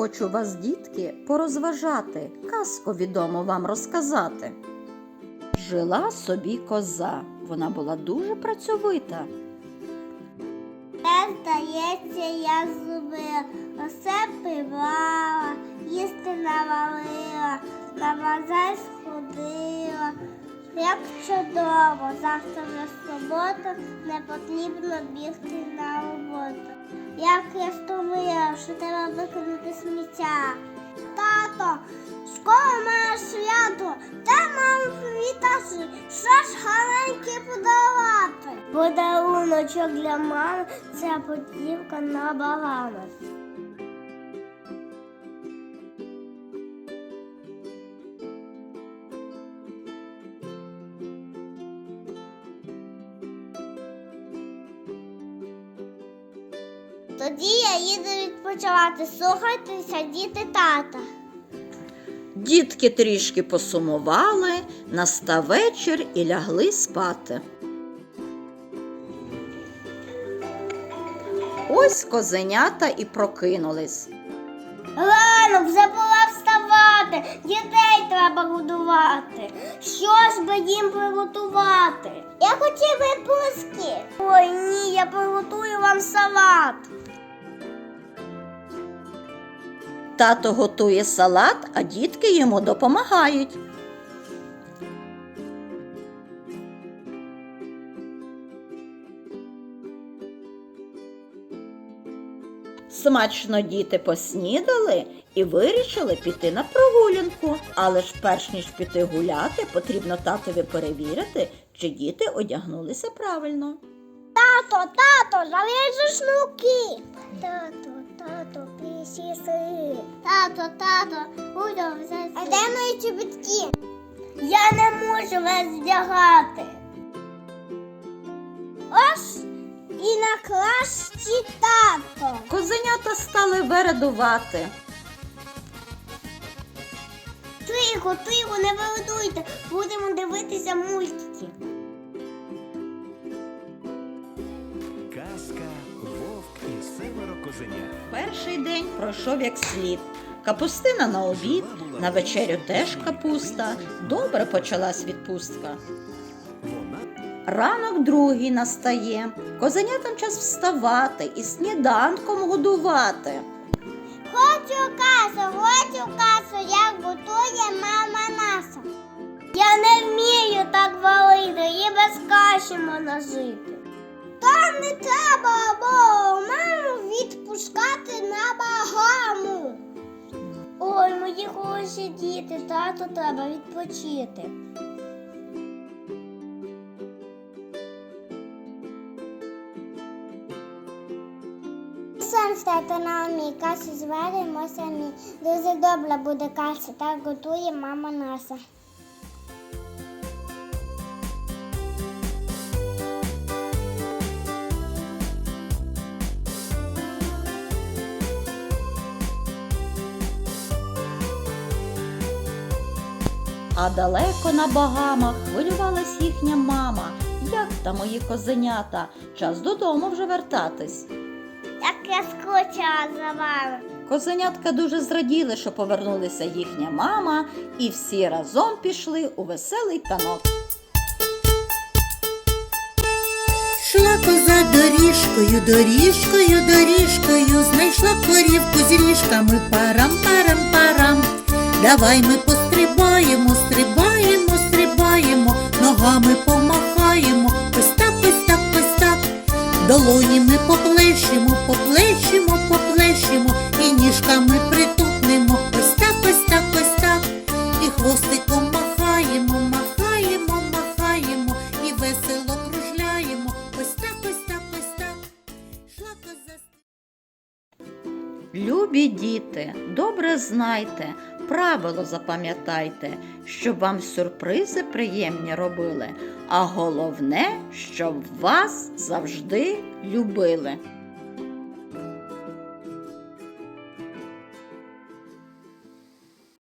хочу вас, дітки, порозважати, казку відомо вам розказати. Жила собі коза. Вона була дуже працьовита. Те, здається, я зубила, усе пивала, їсти навалила, на базар сходила. Як чудово, завтра вже субота, не потрібно бігти на роботу. Як я стомив, що треба викинути сміття. Тато, школа має свято, де мам привітати, що ж гарненьке подавати. Подаруночок для мами це подівка на багамах. Тоді я їду відпочивати. Слухайтеся, діти тата. Дітки трішки посумували, настав вечір і лягли спати. Ось козенята і прокинулись. Ранок вже пора вставати, дітей треба годувати. Що ж би їм приготувати? Я хотів би пуски. Ой, ні, я приготую вам салат. Тато готує салат, а дітки йому допомагають. Смачно діти поснідали і вирішили піти на прогулянку. Але ж перш ніж піти гуляти, потрібно татові перевірити, чи діти одягнулися правильно. Тато, тато, зав'яжи шнурки. Тато, тато, присіси. Тато, тато, буду взяти. А де мої чобітки? Я не можу вас вдягати. Ось і на накращі тато. Козенята стали вередувати. Тихо, тихо, не виридуйте. Будемо дивитися мультики. Семеро. Перший день пройшов як слід. Капустина на обід, на вечерю теж капуста. Добре почалась відпустка. Ранок другий настає. Козенятам час вставати і сніданком годувати. Хочу касу, хочу касу, як готує мама наша. Я не вмію так валити, і без каші можна жити. Та не треба, діти, тату треба відпочити. Сам стати на мій кашу зваримо самі. Дуже добре буде каша, так готує мама наша. А далеко на багамах хвилювалась їхня мама. Як там мої козенята? Час додому вже вертатись. Як я скучила за вами. Козенятка дуже зраділи, що повернулася їхня мама, і всі разом пішли у веселий танок. Шла коза доріжкою, доріжкою, доріжкою, знайшла корівку з ріжками, парам, парам, парам. Давай ми пострибаємо, стрибаємо, стрибаємо, ногами помахаємо, ось так, ось так, ось так. Долоні ми поплещемо, поплещемо, поплещемо, і ніжками притупнемо, ось так, ось так, ось так. І хвостиком махаємо, махаємо, махаємо, і весело кружляємо. Ось так, ось так, ось так. Шла. Любі діти, добре знайте, правило запам'ятайте, щоб вам сюрпризи приємні робили, а головне, щоб вас завжди любили.